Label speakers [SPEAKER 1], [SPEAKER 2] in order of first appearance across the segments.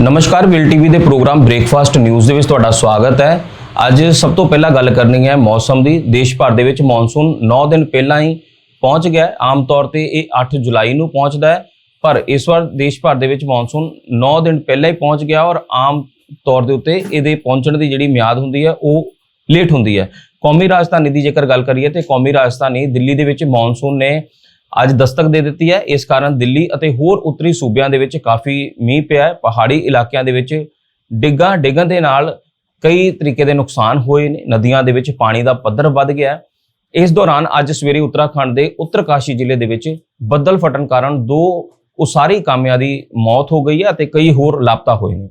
[SPEAKER 1] ਨਮਸਕਾਰ, will TV ਦੇ programme breakfast news ਦੇ ਵਿੱਚ ਤੁਹਾਡਾ ਸਵਾਗਤ ਹੈ। ਅੱਜ ਸਭ ਤੋਂ ਪਹਿਲਾਂ ਗੱਲ ਕਰਨੀ ਹੈ ਮੌਸਮ ਦੀ। ਦੇਸ਼ ਭਰ ਦੇ ਵਿੱਚ ਮੌਨਸੂਨ 9 ਦਿਨ ਪਹਿਲਾਂ ਹੀ ਪਹੁੰਚ ਗਿਆ ਆਮ ਤੌਰ ਤੇ ਇਹ 8 ਜੁਲਾਈ ਨੂੰ ਪਹੁੰਚਦਾ ਹੈ, ਪਰ ਇਸ ਵਾਰ ਦੇਸ਼ ਭਰ ਦੇ ਵਿੱਚ ਮੌਨਸੂਨ 9 ਦਿਨ ਪਹਿਲਾਂ ਹੀ ਪਹੁੰਚ ਗਿਆ ਔਰ ਆਮ ਤੌਰ ਦੇ ਉੱਤੇ ਇਹਦੇ ਪਹੁੰਚਣ ਦੀ ਜਿਹੜੀ ਮਿਆਦ ਹੁੰਦੀ ਹੈ, ਉਹ ਲੇਟ ਹੁੰਦੀ ਹੈ। ਕੌਮੀ ਰਾਜਧਾਨੀ ਦੀ ਜੇਕਰ ਗੱਲ ਕਰੀਏ ਤੇ ਕੌਮੀ ਰਾਜਧਾਨੀ ਦਿੱਲੀ ਦੇ ਵਿੱਚ ਮੌਨਸੂਨ ਨੇ ਅੱਜ ਦਸਤਕ ਦੇ ਦਿੱਤੀ ਹੈ। ਇਸ ਕਾਰਨ ਦਿੱਲੀ ਅਤੇ ਹੋਰ ਉੱਤਰੀ ਸੂਬਿਆਂ ਦੇ ਵਿੱਚ ਕਾਫੀ ਮੀਂਹ ਪਿਆ ਹੈ। ਪਹਾੜੀ ਇਲਾਕਿਆਂ ਦੇ ਵਿੱਚ ਡਿੱਗਾਂ ਡਿੱਗਣ ਦੇ ਨਾਲ ਕਈ ਤਰੀਕੇ ਦੇ ਨੁਕਸਾਨ ਹੋਏ ਨੇ। ਨਦੀਆਂ ਦੇ ਵਿੱਚ ਪਾਣੀ ਦਾ ਪੱਧਰ ਵੱਧ ਗਿਆ ਇਸ ਦੌਰਾਨ ਅੱਜ ਸਵੇਰੇ ਉੱਤਰਾਖੰਡ ਦੇ ਉੱਤਰਕਾਸ਼ੀ ਜ਼ਿਲ੍ਹੇ ਦੇ ਵਿੱਚ ਬੱਦਲ ਫਟਣ ਕਾਰਨ ਦੋ ਉਸਾਰੀ ਕਾਮਿਆਂ ਦੀ ਮੌਤ ਹੋ ਗਈ ਹੈ ਅਤੇ ਕਈ ਹੋਰ ਲਾਪਤਾ ਹੋਏ ਨੇ।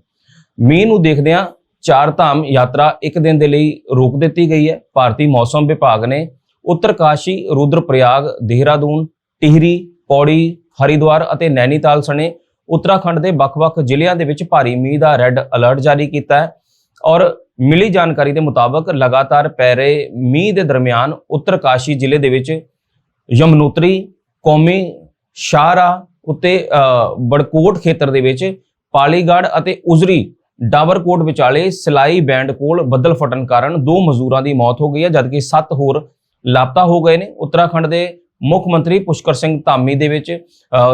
[SPEAKER 1] ਮੀਂਹ ਨੂੰ ਦੇਖਦਿਆਂ ਚਾਰ ਧਾਮ ਯਾਤਰਾ ਇੱਕ ਦਿਨ ਦੇ ਲਈ ਰੋਕ ਦਿੱਤੀ ਗਈ ਹੈ। ਭਾਰਤੀ ਮੌਸਮ ਵਿਭਾਗ ਨੇ ਉੱਤਰਕਾਸ਼ੀ ਰੁਦਰਪ੍ਰਯਾਗ, ਦੇਹਰਾਦੂਨ ਟਿਹਰੀ ਪੌੜੀ ਹਰਿਦੁਆਰ ਅਤੇ ਨੈਨੀਤਾਲ ਸਣੇ ਉੱਤਰਾਖੰਡ ਦੇ ਵੱਖ-ਵੱਖ ਜ਼ਿਲ੍ਹਿਆਂ ਦੇ ਵਿੱਚ ਭਾਰੀ ਮੀਂਹ ਦਾ ਰੈੱਡ ਅਲਰਟ ਜਾਰੀ ਕੀਤਾ ਹੈ ਔਰ ਮਿਲੀ ਜਾਣਕਾਰੀ ਦੇ ਮੁਤਾਬਕ ਲਗਾਤਾਰ ਪੈ ਰਹੇ ਮੀਂਹ ਦੇ ਦਰਮਿਆਨ ਉੱਤਰਕਾਸ਼ੀ ਜ਼ਿਲ੍ਹੇ ਦੇ ਵਿੱਚ ਯਮਨੋਤਰੀ ਕੌਮੀ ਸ਼ਾਹਰਾ ਉੱਤੇ ਅ, ਬੜਕੋਟ ਖੇਤਰ ਦੇ ਵਿੱਚ ਪਾਲੀਗੜ ਅਤੇ ਉਜ਼ਰੀ ਡਾਵਰਕੋਟ ਵਿਚਾਲੇ ਸਿਲਾਈ ਬੈਂਡ ਕੋਲ ਬੱਦਲ ਫਟਣ ਕਾਰਨ ਦੋ ਮਜ਼ਦੂਰਾਂ ਦੀ ਮੌਤ ਹੋ ਗਈ ਹੈ ਜਦਕਿ 7 ਹੋਰ ਲਾਪਤਾ ਹੋ ਗਏ ਨੇ। ਉੱਤਰਾਖੰਡ ਦੇ ਮੁੱਖ ਮੰਤਰੀ ਪੁਸ਼ਕਰ ਸਿੰਘ ਧਾਮੀ ਦੇ ਵਿੱਚ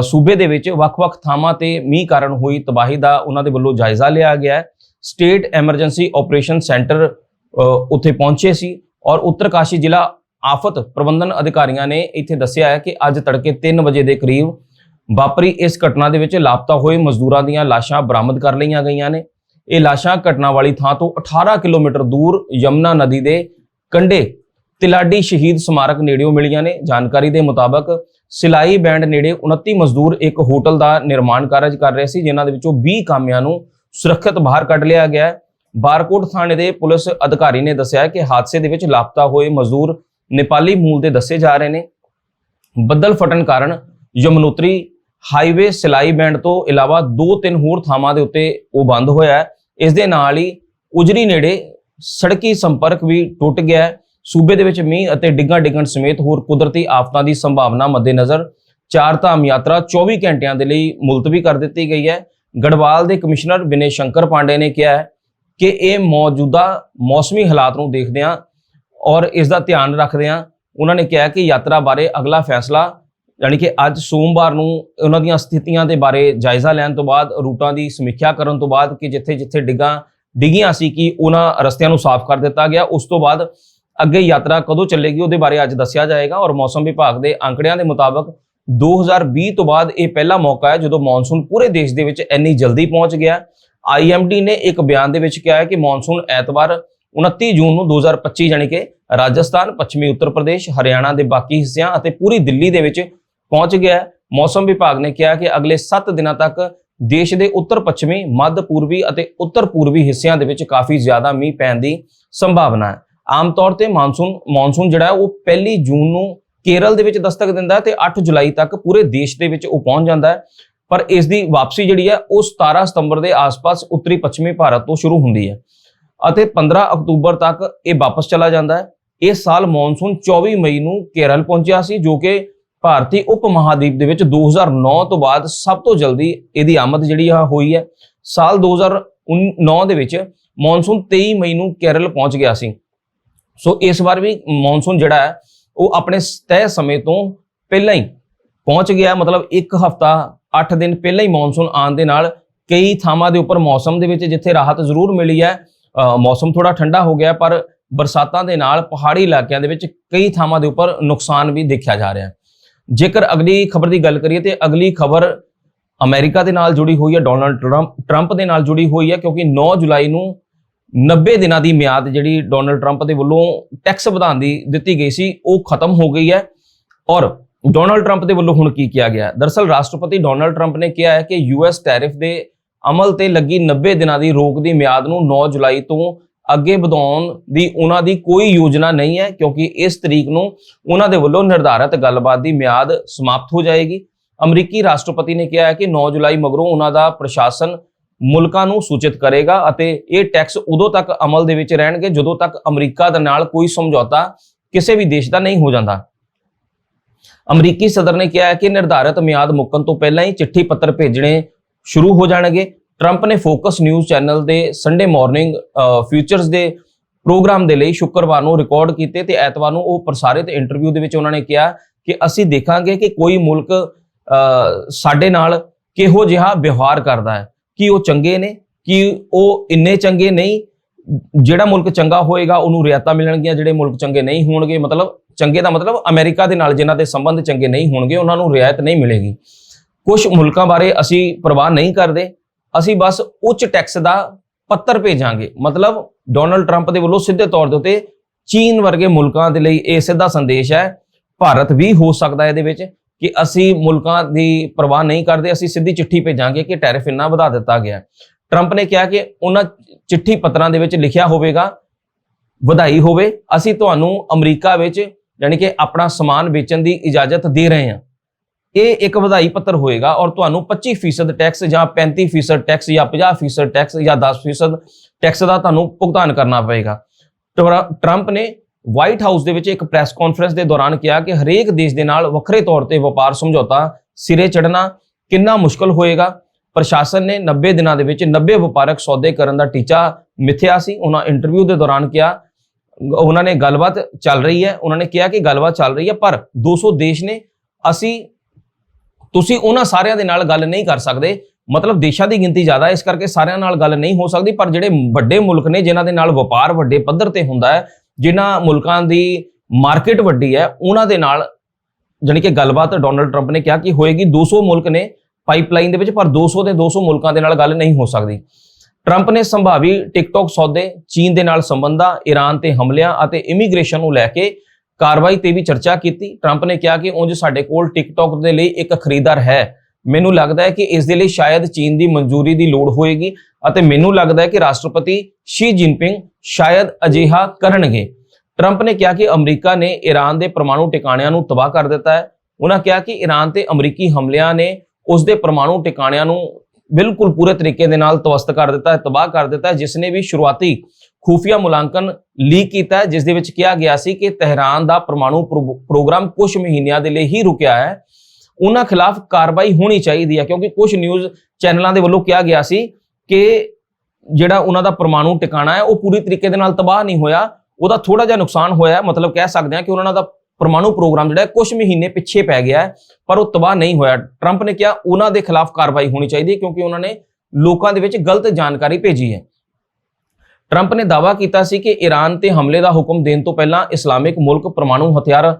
[SPEAKER 1] ਸੂਬੇ ਦੇ ਵਿੱਚ ਵੱਖ-ਵੱਖ ਥਾਵਾਂ ਤੇ ਮੀਂਹ ਕਾਰਨ ਹੋਈ ਤਬਾਹੀ ਦਾ ਉਹਨਾਂ ਦੇ ਵੱਲੋਂ ਜਾਇਜ਼ਾ ਲਿਆ ਗਿਆ ਹੈ। ਸਟੇਟ ਐਮਰਜੈਂਸੀ ਆਪਰੇਸ਼ਨ ਸੈਂਟਰ ਉੱਥੇ ਪਹੁੰਚੇ ਸੀ ਔਰ ਉੱਤਰਕਾਸ਼ੀ ਜ਼ਿਲ੍ਹਾ ਆਫਤ ਪ੍ਰਬੰਧਨ ਅਧਿਕਾਰੀਆਂ ਨੇ ਇੱਥੇ ਦੱਸਿਆ ਹੈ ਕਿ ਅੱਜ ਤੜਕੇ 3 ਵਜੇ ਦੇ ਕਰੀਬ ਵਾਪਰੀ ਇਸ ਘਟਨਾ ਦੇ ਵਿੱਚ ਲਾਪਤਾ ਹੋਏ ਮਜ਼ਦੂਰਾਂ ਦੀਆਂ ਲਾਸ਼ਾਂ ਬਰਾਮਦ ਕਰ ਲਈਆਂ ਗਈਆਂ ਨੇ। ਇਹ ਲਾਸ਼ਾਂ ਘਟਨਾ ਵਾਲੀ ਥਾਂ ਤੋਂ 18 ਕਿਲੋਮੀਟਰ ਦੂਰ ਯਮਨਾ ਨਦੀ ਦੇ ਕੰਢੇ ਤਿਲਾਡੀ ਸ਼ਹੀਦ ਸਮਾਰਕ ਨੇੜਿਓਂ ਮਿਲੀਆਂ ਨੇ। ਜਾਣਕਾਰੀ ਦੇ ਮੁਤਾਬਕ ਸਿਲਾਈ ਬੈਂਡ ਨੇੜੇ 29 ਮਜ਼ਦੂਰ ਇੱਕ ਹੋਟਲ ਦਾ ਨਿਰਮਾਣ ਕਾਰਜ ਕਰ ਰਹੇ ਸੀ, ਜਿਨ੍ਹਾਂ ਦੇ ਵਿੱਚੋਂ 20 ਕਾਮਿਆਂ ਨੂੰ ਸੁਰੱਖਿਅਤ ਬਾਹਰ ਕੱਢ ਲਿਆ ਗਿਆ ਹੈ। ਬਾਰਕੋਟ ਥਾਣੇ ਦੇ ਪੁਲਿਸ ਅਧਿਕਾਰੀ ਨੇ ਦੱਸਿਆ ਕਿ ਹਾਦਸੇ ਦੇ ਵਿੱਚ ਲਾਪਤਾ ਹੋਏ ਮਜ਼ਦੂਰ ਨੇਪਾਲੀ ਮੂਲ ਦੇ ਦੱਸੇ ਜਾ ਰਹੇ ਨੇ। ਬੱਦਲ ਫਟਣ ਕਾਰਨ ਯਮਨੋਤਰੀ ਹਾਈਵੇ ਸਿਲਾਈ ਬੈਂਡ ਤੋਂ ਇਲਾਵਾ ਦੋ ਤਿੰਨ ਹੋਰ ਥਾਵਾਂ ਦੇ ਉੱਤੇ ਉਹ ਬੰਦ ਹੋਇਆ ਹੈ। ਇਸ ਦੇ ਨਾਲ ਹੀ ਉਜਰੀ ਨੇੜੇ ਸੜਕੀ ਸੰਪਰਕ ਵੀ ਟੁੱਟ ਗਿਆ ਹੈ। ਸੂਬੇ ਦੇ ਵਿੱਚ ਮੀਂਹ ਅਤੇ ਡਿੱਗਾਂ ਡਿੱਗਣ ਸਮੇਤ ਹੋਰ ਕੁਦਰਤੀ ਆਫਤਾਂ ਦੀ ਸੰਭਾਵਨਾ ਮੱਦੇਨਜ਼ਰ ਚਾਰ ਧਾਮ ਯਾਤਰਾ 24 ਘੰਟਿਆਂ ਦੇ ਲਈ ਮੁਲਤਵੀ ਕਰ ਦਿੱਤੀ ਗਈ ਹੈ। ਗੜਵਾਲ ਦੇ ਕਮਿਸ਼ਨਰ ਵਿਨੇ ਸ਼ੰਕਰ ਪਾਂਡੇ ਨੇ ਕਿਹਾ ਹੈ ਕਿ ਇਹ ਮੌਜੂਦਾ ਮੌਸਮੀ ਹਾਲਾਤ ਨੂੰ ਦੇਖਦਿਆਂ ਔਰ ਇਸ ਦਾ ਧਿਆਨ ਰੱਖਦਿਆਂ ਉਹਨਾਂ ਨੇ ਕਿਹਾ ਕਿ ਯਾਤਰਾ ਬਾਰੇ ਅਗਲਾ ਫੈਸਲਾ ਯਾਨੀ ਕਿ ਅੱਜ ਸੋਮਵਾਰ ਨੂੰ ਉਹਨਾਂ ਦੀਆਂ ਸਥਿਤੀਆਂ ਦੇ ਬਾਰੇ ਜਾਇਜ਼ਾ ਲੈਣ ਤੋਂ ਬਾਅਦ, ਰੂਟਾਂ ਦੀ ਸਮੀਖਿਆ ਕਰਨ ਤੋਂ ਬਾਅਦ ਕਿ ਜਿੱਥੇ ਜਿੱਥੇ ਡਿੱਗਾਂ, ਡਿੱਗੀਆਂ ਸੀ ਕਿ ਉਹਨਾਂ ਰਸਤਿਆਂ ਨੂੰ ਸਾਫ਼ ਕਰ ਦਿੱਤਾ ਗਿਆ। ਉਸ ਤੋਂ ਬਾਅਦ ਅੱਗੇ ਯਾਤਰਾ ਕਦੋਂ ਚੱਲੇਗੀ ਉਹਦੇ ਬਾਰੇ ਅੱਜ ਦੱਸਿਆ ਜਾਏਗਾ ਔਰ ਮੌਸਮ ਵਿਭਾਗ ਦੇ ਅੰਕੜਿਆਂ ਦੇ ਮੁਤਾਬਕ 2020 ਤੋਂ ਬਾਅਦ ਇਹ ਪਹਿਲਾ ਮੌਕਾ ਹੈ ਜਦੋਂ ਮੌਨਸੂਨ ਪੂਰੇ ਦੇਸ਼ ਦੇ ਵਿੱਚ ਇੰਨੀ ਜਲਦੀ ਪਹੁੰਚ ਗਿਆ ਆਈਐਮਡੀ ਨੇ ਇੱਕ ਬਿਆਨ ਦੇ ਵਿੱਚ ਕਿਹਾ ਹੈ ਕਿ ਮੌਨਸੂਨ ਐਤਵਾਰ 29 ਜੂਨ ਨੂੰ 2025 ਯਾਨੀ ਕਿ ਰਾਜਸਥਾਨ, ਪੱਛਮੀ ਉੱਤਰ ਪ੍ਰਦੇਸ਼, ਹਰਿਆਣਾ ਦੇ ਬਾਕੀ ਹਿੱਸਿਆਂ ਅਤੇ ਪੂਰੀ ਦਿੱਲੀ ਦੇ ਵਿੱਚ ਪਹੁੰਚ ਗਿਆ ਹੈ। ਮੌਸਮ ਵਿਭਾਗ ਨੇ ਕਿਹਾ ਕਿ ਅਗਲੇ 7 ਦਿਨਾਂ ਤੱਕ ਦੇਸ਼ ਦੇ ਉੱਤਰ, ਪੱਛਮੀ, ਮੱਧ, ਪੂਰਬੀ ਅਤੇ ਉੱਤਰ ਪੂਰਬੀ ਹਿੱਸਿਆਂ ਦੇ ਵਿੱਚ ਕਾਫੀ ਜ਼ਿਆਦਾ ਮੀਂਹ ਪੈਣ ਦੀ ਸੰਭਾਵਨਾ ਹੈ। ਆਮ ਤੌਰ ਤੇ ਮਾਨਸੂਨ ਮੌਨਸੂਨ ਜਿਹੜਾ ਉਹ ਪਹਿਲੀ ਜੂਨ ਨੂੰ ਕੇਰਲ ਦੇ ਵਿੱਚ ਦਸਤਕ ਦਿੰਦਾ ਹੈ ਤੇ 8 ਜੁਲਾਈ ਤੱਕ ਪੂਰੇ ਦੇਸ਼ ਦੇ ਵਿੱਚ ਉਹ ਪਹੁੰਚ ਜਾਂਦਾ ਹੈ। ਪਰ ਇਸ ਦੀ ਵਾਪਸੀ ਜਿਹੜੀ ਹੈ ਉਹ 17 ਸਤੰਬਰ ਦੇ ਆਸ-ਪਾਸ ਉੱਤਰੀ ਪੱਛਮੀ ਭਾਰਤ ਤੋਂ ਸ਼ੁਰੂ ਹੁੰਦੀ ਹੈ ਅਤੇ 15 ਅਕਤੂਬਰ ਤੱਕ ਇਹ ਵਾਪਸ ਚਲਾ ਜਾਂਦਾ ਹੈ। ਇਸ ਸਾਲ ਮੌਨਸੂਨ 24 ਮਈ ਨੂੰ ਕੇਰਲ ਪਹੁੰਚਿਆ ਸੀ, ਜੋ ਕਿ ਭਾਰਤੀ ਉਪ ਮਹਾਦੀਪ ਦੇ ਵਿੱਚ 2009 ਤੋਂ ਬਾਅਦ ਸਭ ਤੋਂ ਜਲਦੀ ਇਹਦੀ ਆਮਦ ਜਿਹੜੀ ਆ ਹੋਈ ਹੈ। ਸਾਲ 2009 ਦੇ ਵਿੱਚ ਮੌਨਸੂਨ 23 ਮਈ ਨੂੰ ਕੇਰਲ ਪਹੁੰਚ ਗਿਆ ਸੀ। ਸੋ ਇਸ ਵਾਰ ਵੀ ਮੌਨਸੂਨ ਜਿਹੜਾ ਹੈ, ਉਹ ਆਪਣੇ ਤੈਅ ਸਮੇਂ ਤੋਂ ਪਹਿਲਾਂ ਹੀ ਪਹੁੰਚ ਗਿਆ। ਮਤਲਬ ਇੱਕ ਹਫਤਾ 8 ਦਿਨ ਪਹਿਲਾਂ ਹੀ ਮੌਨਸੂਨ ਆਉਣ ਦੇ ਨਾਲ ਕਈ ਥਾਵਾਂ ਦੇ ਉੱਪਰ ਮੌਸਮ ਦੇ ਵਿੱਚ ਜਿੱਥੇ ਰਾਹਤ ਜ਼ਰੂਰ ਮਿਲੀ ਹੈ ਮੌਸਮ ਥੋੜਾ ਠੰਡਾ ਹੋ ਗਿਆ, ਪਰ ਬਰਸਾਤਾਂ ਦੇ ਨਾਲ ਪਹਾੜੀ ਇਲਾਕਿਆਂ ਦੇ ਵਿੱਚ ਕਈ ਥਾਵਾਂ ਦੇ ਉੱਪਰ ਨੁਕਸਾਨ ਵੀ ਦੇਖਿਆ ਜਾ ਰਿਹਾ ਹੈ। ਜੇਕਰ ਅਗਲੀ ਖਬਰ ਦੀ ਗੱਲ ਕਰੀਏ ਤੇ ਅਗਲੀ ਖਬਰ ਅਮਰੀਕਾ ਦੇ ਨਾਲ ਜੁੜੀ ਹੋਈ ਹੈ, ਡੋਨਲਡ ਟਰੰਪ ਟਰੰਪ ਦੇ ਨਾਲ ਜੁੜੀ ਹੋਈ ਹੈ, ਕਿਉਂਕਿ 9 ਜੁਲਾਈ ਨੂੰ 90 ਦਿਨਾਂ ਦੀ ਮਿਆਦ ਜਿਹੜੀ ਡੋਨਲਡ ਟਰੰਪ ਦੇ ਵੱਲੋਂ ਟੈਕਸ ਵਧਾਉਣ ਦੀ ਦਿੱਤੀ ਗਈ ਸੀ, ਉਹ ਖਤਮ ਹੋ ਗਈ ਹੈ ਔਰ ਡੋਨਲਡ ਟਰੰਪ ਦੇ ਵੱਲੋਂ ਹੁਣ ਕੀ ਕੀਤਾ ਗਿਆ ਹੈ? ਦਰਅਸਲ ਰਾਸ਼ਟਰਪਤੀ ਡੋਨਲਡ ਟਰੰਪ ਨੇ ਕਿਹਾ ਹੈ ਕਿ ਯੂਐਸ ਟੈਰਿਫ ਦੇ ਅਮਲ ਤੇ ਲੱਗੀ 90 ਦਿਨਾਂ ਦੀ ਰੋਕ ਦੀ ਮਿਆਦ ਨੂੰ 9 ਜੁਲਾਈ ਤੋਂ ਅੱਗੇ ਵਧਾਉਣ ਦੀ ਉਹਨਾਂ ਦੀ ਕੋਈ ਯੋਜਨਾ ਨਹੀਂ ਹੈ, ਕਿਉਂਕਿ ਇਸ ਤਰੀਕ ਨੂੰ ਉਹਨਾਂ ਦੇ ਵੱਲੋਂ ਨਿਰਧਾਰਤ ਗੱਲਬਾਤ ਦੀ ਮਿਆਦ ਸਮਾਪਤ ਹੋ ਜਾਏਗੀ ਅਮਰੀਕੀ ਰਾਸ਼ਟਰਪਤੀ ਨੇ ਕਿਹਾ ਹੈ ਕਿ 9 ਜੁਲਾਈ ਮਗਰੋਂ ਉਹਨਾਂ ਦਾ ਪ੍ਰਸ਼ਾਸਨ ਮੁਲਕਾਂ ਨੂੰ ਸੂਚਿਤ ਕਰੇਗਾ ਅਤੇ ਇਹ ਟੈਕਸ ਉਦੋਂ ਤੱਕ ਅਮਲ ਦੇ ਵਿੱਚ ਰਹਿਣਗੇ ਜਦੋਂ ਤੱਕ ਅਮਰੀਕਾ ਦੇ ਨਾਲ ਕੋਈ ਸਮਝੌਤਾ ਕਿਸੇ ਵੀ ਦੇਸ਼ ਦਾ ਨਹੀਂ ਹੋ ਜਾਂਦਾ। ਅਮਰੀਕੀ ਸਦਰ ਨੇ ਕਿਹਾ ਹੈ ਕਿ ਨਿਰਧਾਰਤ ਮਿਆਦ ਮੁੱਕਣ ਤੋਂ ਪਹਿਲਾਂ ਹੀ ਚਿੱਠੀ ਪੱਤਰ ਭੇਜਣੇ ਸ਼ੁਰੂ ਹੋ ਜਾਣਗੇ। ਟਰੰਪ ਨੇ ਫੋਕਸ ਨਿਊਜ਼ ਚੈਨਲ ਦੇ ਸੰਡੇ ਮਾਰਨਿੰਗ ਫਿਊਚਰਸ ਦੇ ਪ੍ਰੋਗਰਾਮ ਦੇ ਲਈ ਸ਼ੁੱਕਰਵਾਰ ਨੂੰ ਰਿਕਾਰਡ ਕੀਤੇ ਤੇ ਐਤਵਾਰ ਨੂੰ ਉਹ ਪ੍ਰਸਾਰਿਤ ਇੰਟਰਵਿਊ ਦੇ ਵਿੱਚ ਉਹਨਾਂ ਨੇ ਕਿਹਾ ਕਿ ਅਸੀਂ ਦੇਖਾਂਗੇ ਕਿ ਕੋਈ ਮੁਲਕ ਸਾਡੇ ਨਾਲ ਕਿਹੋ ਜਿਹਾ ਵਿਵਹਾਰ ਕਰਦਾ ਹੈ। ਕਿ ਉਹ ਚੰਗੇ ਨੇ, ਕਿ ਉਹ ਇੰਨੇ ਚੰਗੇ ਨਹੀਂ, ਜਿਹੜਾ ਮੁਲਕ ਚੰਗਾ ਹੋਏਗਾ ਉਹਨੂੰ ਰਿਆਇਤਾਂ ਮਿਲਣਗੀਆਂ, ਜਿਹੜੇ ਮੁਲਕ ਚੰਗੇ ਨਹੀਂ ਹੋਣਗੇ, ਮਤਲਬ ਚੰਗੇ ਦਾ ਮਤਲਬ ਅਮਰੀਕਾ ਦੇ ਨਾਲ ਜਿਨ੍ਹਾਂ ਦੇ ਸੰਬੰਧ ਚੰਗੇ ਨਹੀਂ ਹੋਣਗੇ, ਉਹਨਾਂ ਨੂੰ ਰਿਆਇਤ ਨਹੀਂ ਮਿਲੇਗੀ। ਕੁਝ ਮੁਲਕਾਂ ਬਾਰੇ ਅਸੀਂ ਪਰਵਾਹ ਨਹੀਂ ਕਰਦੇ, ਅਸੀਂ ਬਸ ਉੱਚ ਟੈਕਸ ਦਾ ਪੱਤਰ ਭੇਜਾਂਗੇ। ਮਤਲਬ ਡੋਨਲਡ ਟਰੰਪ ਦੇ ਵੱਲੋਂ ਸਿੱਧੇ ਤੌਰ ਦੇ ਉੱਤੇ ਚੀਨ ਵਰਗੇ ਮੁਲਕਾਂ ਦੇ ਲਈ ਇਹ ਸਿੱਧਾ ਸੰਦੇਸ਼ ਹੈ, ਭਾਰਤ ਵੀ ਹੋ ਸਕਦਾ ਇਹਦੇ ਵਿੱਚ। ਕਿ ਅਸੀਂ ਮੁਲਕਾਂ ਦੀ ਪਰਵਾਹ ਨਹੀਂ ਕਰਦੇ, ਅਸੀਂ ਸਿੱਧੀ ਚਿੱਠੀ ਭੇਜਾਂਗੇ ਕਿ ਟੈਰਿਫ ਇੰਨਾ ਵਧਾ ਦਿੱਤਾ ਗਿਆ। ਟਰੰਪ ਨੇ ਕਿਹਾ ਕਿ ਉਹਨਾਂ ਚਿੱਠੀ ਪੱਤਰਾਂ ਦੇ ਵਿੱਚ ਲਿਖਿਆ ਹੋਵੇਗਾ, ਵਧਾਈ ਹੋਵੇ, ਅਸੀਂ ਤੁਹਾਨੂੰ ਅਮਰੀਕਾ ਵਿੱਚ ਯਾਨੀ ਕਿ ਆਪਣਾ ਸਮਾਨ ਵੇਚਣ ਦੀ ਇਜਾਜ਼ਤ ਦੇ ਰਹੇ ਹਾਂ। ਇਹ ਇੱਕ ਵਧਾਈ ਪੱਤਰ ਹੋਏਗਾ ਔਰ ਤੁਹਾਨੂੰ 25% ਟੈਕਸ ਜਾਂ 35% ਟੈਕਸ ਜਾਂ 50% ਟੈਕਸ ਜਾਂ 10% ਟੈਕਸ ਦਾ ਤੁਹਾਨੂੰ ਭੁਗਤਾਨ ਕਰਨਾ ਪਏਗਾ। ਟਰ- ਟਰੰਪ ਨੇ ਵਾਈਟ ਹਾਊਸ ਦੇ ਵਿੱਚ ਇੱਕ ਪ੍ਰੈਸ ਕਾਨਫਰੰਸ ਦੇ ਦੌਰਾਨ ਕਿਹਾ ਕਿ ਹਰੇਕ ਦੇਸ਼ ਦੇ ਨਾਲ ਵੱਖਰੇ ਤੌਰ ਤੇ ਵਪਾਰ ਸਮਝੌਤਾ ਸਿਰੇ ਚੜਨਾ ਕਿੰਨਾ ਮੁਸ਼ਕਲ ਹੋਏਗਾ। ਪ੍ਰਸ਼ਾਸਨ ਨੇ 90 ਦਿਨਾਂ ਦੇ ਵਿੱਚ 90 ਵਪਾਰਕ ਸੌਦੇ ਕਰਨ ਦਾ ਟੀਚਾ ਮਿਥਿਆ ਸੀ। ਉਹਨਾਂ ਇੰਟਰਵਿਊ ਦੇ ਦੌਰਾਨ ਕਿਹਾ, ਉਹਨਾਂ ਨੇ ਗੱਲਬਾਤ ਚੱਲ ਰਹੀ ਹੈ। ਉਹਨਾਂ ਨੇ ਕਿਹਾ ਕਿ ਗੱਲਬਾਤ ਚੱਲ ਰਹੀ ਹੈ, ਪਰ 200 ਦੇਸ਼ ਨੇ ਅਸੀਂ, ਤੁਸੀਂ ਉਹਨਾਂ ਸਾਰਿਆਂ ਦੇ ਨਾਲ ਗੱਲ ਨਹੀਂ ਕਰ ਸਕਦੇ। ਮਤਲਬ ਦੇਸ਼ਾਂ ਦੀ ਗਿਣਤੀ ਜ਼ਿਆਦਾ ਇਸ ਕਰਕੇ ਸਾਰਿਆਂ ਨਾਲ ਗੱਲ ਨਹੀਂ ਹੋ ਸਕਦੀ। ਪਰ ਜਿਹੜੇ ਵੱਡੇ ਮੁਲਕ ਨੇ, ਜਿਨ੍ਹਾਂ ਦੇ ਨਾਲ ਵਪਾਰ ਵੱਡੇ ਪੱਧਰ ਤੇ ਹੁੰਦਾ ਹੈ ਜਿਨ੍ਹਾਂ ਮੁਲਕਾਂ ਦੀ ਮਾਰਕੀਟ ਵੱਡੀ ਹੈ, ਉਹਨਾਂ ਦੇ ਨਾਲ ਜਾਣੀ ਕਿ ਗੱਲਬਾਤ ਡੋਨਲਡ ਟਰੰਪ ਨੇ ਕਿਹਾ ਕਿ ਹੋਏਗੀ 200 ਮੁਲਕ ਨੇ ਪਾਈਪਲਾਈਨ ਦੇ ਵਿੱਚ, ਪਰ 200 ਦੇ 200 ਮੁਲਕਾਂ ਦੇ ਨਾਲ ਗੱਲ ਨਹੀਂ ਹੋ ਸਕਦੀ। ਟਰੰਪ ਨੇ ਸੰਭਾਵੀ ਟਿਕਟੌਕ ਸੌਦੇ, ਚੀਨ ਦੇ ਨਾਲ ਸੰਬੰਧਾਂ ਈਰਾਨ ਤੇ ਹਮਲਿਆਂ ਅਤੇ ਇਮੀਗ੍ਰੇਸ਼ਨ ਨੂੰ ਲੈ ਕੇ ਕਾਰਵਾਈ ਤੇ ਵੀ ਚਰਚਾ ਕੀਤੀ। ਟਰੰਪ ਨੇ ਕਿਹਾ ਕਿ ਉਂਝ ਸਾਡੇ ਕੋਲ ਟਿਕਟੌਕ ਦੇ ਲਈ ਇੱਕ ਖਰੀਦਦਾਰ ਹੈ। ਮੈਨੂੰ ਲੱਗਦਾ ਹੈ ਕਿ ਇਸ ਦੇ ਲਈ ਸ਼ਾਇਦ ਚੀਨ ਦੀ ਮਨਜ਼ੂਰੀ ਦੀ ਲੋੜ ਹੋਏਗੀ ਅਤੇ ਮੈਨੂੰ ਲੱਗਦਾ ਹੈ ਕਿ ਰਾਸ਼ਟਰਪਤੀ ਸ਼ੀ ਜਿਨਪਿੰਗ ਸ਼ਾਇਦ ਅਜਿਹਾ ਕਰਨਗੇ। ਟਰੰਪ ਨੇ ਕਿਹਾ ਕਿ ਅਮਰੀਕਾ ਨੇ ਈਰਾਨ ਦੇ ਪਰਮਾਣੂ ਟਿਕਾਣਿਆਂ ਨੂੰ ਤਬਾਹ ਕਰ ਦਿੱਤਾ ਹੈ। ਉਹਨਾਂ ਕਿਹਾ ਕਿ ਈਰਾਨ ਤੇ ਅਮਰੀਕੀ ਹਮਲਿਆਂ ਨੇ ਉਸ ਦੇ ਪਰਮਾਣੂ ਟਿਕਾਣਿਆਂ ਨੂੰ ਬਿਲਕੁਲ ਪੂਰੇ ਤਰੀਕੇ ਦੇ ਨਾਲ ਤਵਸਤ ਕਰ ਦਿੱਤਾ ਹੈ, ਤਬਾਹ ਕਰ ਦਿੱਤਾ ਹੈ ਜਿਸ ਨੇ ਵੀ ਸ਼ੁਰੂਆਤੀ ਖੂਫੀਆ ਮੁਲਾਂਕਣ ਲੀਕ ਕੀਤਾ ਹੈ, ਜਿਸ ਦੇ ਵਿੱਚ ਕਿਹਾ ਗਿਆ ਸੀ ਕਿ ਤਹਿਰਾਨ ਦਾ ਪਰਮਾਣੂ ਪ੍ਰੋ- ਪ੍ਰੋਗਰਾਮ ਕੁਝ ਮਹੀਨਿਆਂ ਦੇ ਲਈ ਹੀ ਰੁਕਿਆ ਹੈ। ਉਹਨਾਂ ਖਿਲਾਫ ਕਾਰਵਾਈ ਹੋਣੀ ਚਾਹੀਦੀ ਹੈ, ਕਿਉਂਕਿ ਕੁਝ ਨਿਊਜ਼ ਚੈਨਲਾਂ ਦੇ ਵੱਲੋਂ ਕਿਹਾ ਗਿਆ ਸੀ ਕਿ ਜਿਹੜਾ ਉਹਨਾਂ ਦਾ ਪਰਮਾਣੂ ਟਿਕਾਣਾ ਹੈ, ਉਹ ਪੂਰੀ ਤਰੀਕੇ ਦੇ ਨਾਲ ਤਬਾਹ ਨਹੀਂ ਹੋਇਆ। ਉਹਦਾ ਥੋੜਾ ਜਿਹਾ ਨੁਕਸਾਨ ਹੋਇਆ ਮਤਲਬ ਕਹਿ ਸਕਦੇ ਹਾਂ ਕਿ ਉਹਨਾਂ ਦਾ ਪਰਮਾਣੂ ਪ੍ਰੋਗਰਾਮ ਜਿਹੜਾ ਕੁਝ ਮਹੀਨੇ ਪਿੱਛੇ ਪੈ ਗਿਆ ਹੈ, ਪਰ ਉਹ ਤਬਾਹ ਨਹੀਂ ਹੋਇਆ। ਟਰੰਪ ਨੇ ਕਿਹਾ ਉਹਨਾਂ ਦੇ ਖਿਲਾਫ ਕਾਰਵਾਈ ਹੋਣੀ ਚਾਹੀਦੀ ਹੈ, ਕਿਉਂਕਿ ਉਹਨਾਂ ਨੇ ਲੋਕਾਂ ਦੇ ਵਿੱਚ ਗਲਤ ਜਾਣਕਾਰੀ ਭੇਜੀ ਹੈ। ਟਰੰਪ ਨੇ ਦਾਅਵਾ ਕੀਤਾ ਸੀ ਕਿ ਈਰਾਨ ਤੇ ਹਮਲੇ ਦਾ ਹੁਕਮ ਦੇਣ ਤੋਂ ਪਹਿਲਾਂ ਇਸਲਾਮਿਕ ਮੁਲਕ ਪਰਮਾਣੂ ਹਥਿਆਰ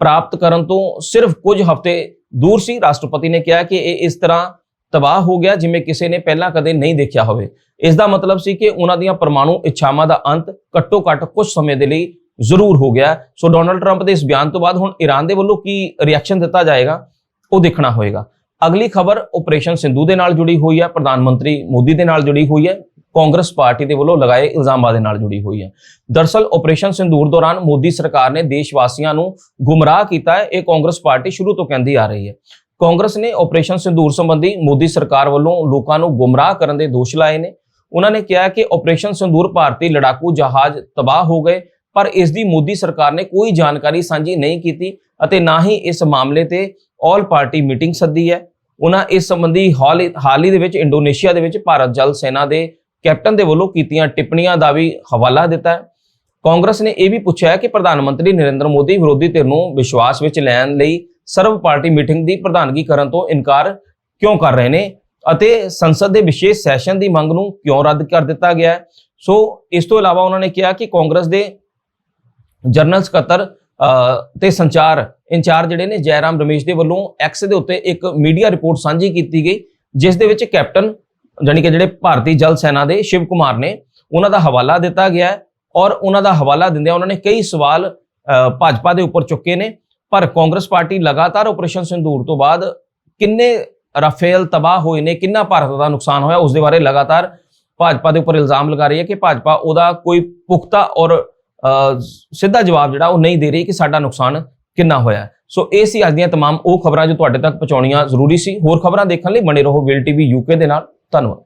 [SPEAKER 1] ਪ੍ਰਾਪਤ ਕਰਨ ਤੋਂ ਸਿਰਫ ਕੁਝ ਹਫ਼ਤੇ ਦੂਰ ਸੀ। ਰਾਸ਼ਟਰਪਤੀ ਨੇ ਕਿਹਾ ਕਿ ਇਹ ਇਸ ਤਰ੍ਹਾਂ ਤਬਾਹ ਹੋ ਗਿਆ ਜਿਵੇਂ ਕਿਸੇ ਨੇ ਪਹਿਲਾਂ ਕਦੇ ਨਹੀਂ ਦੇਖਿਆ ਹੋਵੇ। ਇਸ ਦਾ ਮਤਲਬ ਸੀ ਕਿ ਉਹਨਾਂ ਦੀਆਂ ਪਰਮਾਣੂ ਇੱਛਾਵਾਂ ਦਾ ਅੰਤ ਘੱਟੋ ਘੱਟ ਕੁਝ ਸਮੇਂ ਦੇ ਲਈ ਜ਼ਰੂਰ ਹੋ ਗਿਆ। ਸੋ ਡੋਨਲਡ ਟਰੰਪ ਦੇ ਇਸ ਬਿਆਨ ਤੋਂ ਬਾਅਦ ਹੁਣ ਈਰਾਨ ਦੇ ਵੱਲੋਂ ਕੀ ਰਿਐਕਸ਼ਨ ਦਿੱਤਾ ਜਾਏਗਾ, ਉਹ ਦੇਖਣਾ ਹੋਏਗਾ। ਅਗਲੀ ਖਬਰ ਆਪਰੇਸ਼ਨ ਸਿੰਧੂ ਦੇ ਨਾਲ ਜੁੜੀ ਹੋਈ ਹੈ, ਪ੍ਰਧਾਨ ਮੰਤਰੀ ਮੋਦੀ ਦੇ ਨਾਲ ਜੁੜੀ ਹੋਈ ਹੈ, ਕਾਂਗਰਸ ਪਾਰਟੀ ਦੇ ਵੱਲੋਂ ਲਗਾਏ ਇਲਜ਼ਾਮਾਂ ਦੇ ਨਾਲ ਜੁੜੀ ਹੋਈ ਹੈ। ਦਰਸਲ ਆਪਰੇਸ਼ਨ ਸਿੰਧੂਰ ਦੌਰਾਨ ਮੋਦੀ ਸਰਕਾਰ ਨੇ ਦੇਸ਼ ਵਾਸੀਆਂ ਨੂੰ ਗੁੰਮਰਾਹ ਕੀਤਾ ਹੈ, ਇਹ ਕਾਂਗਰਸ ਪਾਰਟੀ ਸ਼ੁਰੂ ਤੋਂ ਕਹਿੰਦੀ ਆ ਰਹੀ ਹੈ। ਕਾਂਗਰਸ ਨੇ ਆਪਰੇਸ਼ਨ ਸਿੰਧੂਰ ਸੰਬੰਧੀ ਮੋਦੀ ਸਰਕਾਰ ਵੱਲੋਂ ਲੋਕਾਂ ਨੂੰ ਗੁੰਮਰਾਹ ਕਰਨ ਦੇ ਦੋਸ਼ ਲਾਏ ਨੇ। ਉਹਨਾਂ ਨੇ ਕਿਹਾ ਕਿ ਆਪਰੇਸ਼ਨ ਸਿੰਧੂਰ ਭਾਰਤੀ ਲੜਾਕੂ ਜਹਾਜ਼ ਤਬਾਹ ਹੋ ਗਏ, ਪਰ ਇਸ ਦੀ ਮੋਦੀ ਸਰਕਾਰ ਨੇ ਕੋਈ ਜਾਣਕਾਰੀ ਸਾਂਝੀ ਨਹੀਂ ਕੀਤੀ ਅਤੇ ਨਾ ਹੀ ਇਸ ਮਾਮਲੇ ਤੇ ਆਲ ਪਾਰਟੀ ਮੀਟਿੰਗ ਸੱਦੀ ਹੈ। ਉਹਨਾਂ ਇਸ ਸੰਬੰਧੀ ਹਾਲ ਹਾਲ ਹੀ ਦੇ ਵਿੱਚ ਇੰਡੋਨੇਸ਼ੀਆ ਦੇ ਵਿੱਚ ਭਾਰਤ ਜਲ ਸੈਨਾ ਦੇ ਕੈਪਟਨ ਦੇ ਵੱਲੋਂ ਕੀਤੀਆਂ ਟਿੱਪਣੀਆਂ ਦਾ ਵੀ ਹਵਾਲਾ ਦਿੱਤਾ ਹੈ। ਕਾਂਗਰਸ ਨੇ ਇਹ ਵੀ ਪੁੱਛਿਆ ਹੈ ਕਿ ਪ੍ਰਧਾਨ ਮੰਤਰੀ ਨਰਿੰਦਰ ਮੋਦੀ ਵਿਰੋਧੀ ਧਿਰ ਨੂੰ ਵਿਸ਼ਵਾਸ ਵਿੱਚ ਲੈਣ ਲਈ ਸਰਵ ਪਾਰਟੀ ਮੀਟਿੰਗ ਦੀ ਪ੍ਰਧਾਨਗੀ ਕਰਨ ਤੋਂ ਇਨਕਾਰ ਕਿਉਂ ਕਰ ਰਹੇ ਨੇ? ਅਤੇ ਸੰਸਦ ਦੇ ਵਿਸ਼ੇਸ਼ ਸੈਸ਼ਨ ਦੀ ਮੰਗ ਨੂੰ ਕਿਉਂ ਰੱਦ ਕਰ ਦਿੱਤਾ ਗਿਆ ਸੋ ਇਸ ਤੋਂ ਇਲਾਵਾ ਉਹਨਾਂ ਨੇ ਕਿਹਾ ਕਿ ਕਾਂਗਰਸ ਦੇ ਜਨਰਲ ਸਕੱਤਰ ਤੇ ਸੰਚਾਰ ਇੰਚਾਰਜ ਜਿਹੜੇ ਨੇ ਜੈਰਾਮ ਰਮੇਸ਼ ਦੇ ਵੱਲੋਂ ਐਕਸ ਦੇ ਉੱਤੇ ਇੱਕ ਮੀਡੀਆ ਰਿਪੋਰਟ ਸਾਂਝੀ ਕੀਤੀ ਗਈ ਜਿਸ ਦੇ ਵਿੱਚ ਕੈਪਟਨ ਜਾਣੀ ਕਿ ਜਿਹੜੇ ਭਾਰਤੀ ਜਲ ਸੈਨਾ ਦੇ ਸ਼ਿਵ ਕੁਮਾਰ ਨੇ ਉਹਨਾਂ ਦਾ ਹਵਾਲਾ ਦਿੱਤਾ ਗਿਆ ਔਰ ਉਹਨਾਂ ਦਾ ਹਵਾਲਾ ਦਿੰਦਿਆਂ ਉਹਨਾਂ ਨੇ ਕਈ ਸਵਾਲ ਅ, ਭਾਜਪਾ ਦੇ ਉੱਪਰ ਚੁੱਕੇ ਨੇ। ਪਰ ਕਾਂਗਰਸ ਪਾਰਟੀ ਲਗਾਤਾਰ ਆਪਰੇਸ਼ਨ ਸਿੰਦੂਰ ਤੋਂ ਬਾਅਦ ਕਿੰਨੇ ਰਾਫੇਲ ਤਬਾਹ ਹੋਏ ਨੇ ਕਿੰਨਾ ਭਾਰਤ ਦਾ ਨੁਕਸਾਨ ਹੋਇਆ ਉਸ ਦੇ ਬਾਰੇ ਲਗਾਤਾਰ ਭਾਜਪਾ ਦੇ ਉੱਪਰ ਇਲਜ਼ਾਮ ਲਗਾ ਰਹੀ ਹੈ ਕਿ ਭਾਜਪਾ ਉਹਦਾ ਕੋਈ ਪੁਖਤਾ ਔਰ ਅ, ਸਿੱਧਾ ਜਵਾਬ ਜਿਹੜਾ ਉਹ ਨਹੀਂ ਦੇ ਰਹੀ ਕਿ ਸਾਡਾ ਨੁਕਸਾਨ ਕਿੰਨਾ ਹੋਇਆ ਹੈ। ਸੋ ਇਹ ਸੀ ਅੱਜ ਦੀਆਂ तमाम ਉਹ ਖਬਰਾਂ ਜੋ ਤੁਹਾਡੇ ਤੱਕ ਪਹੁੰਚਾਉਣੀਆਂ ਜ਼ਰੂਰੀ ਸੀ ਹੋਰ ਖਬਰਾਂ ਦੇਖਣ ਲਈ ਬਣੇ ਰਹੋ ਵਿਲ ਟੀਵੀ ਯੂਕੇ ਦੇ ਨਾਲ ਧੰਨਵਾਦ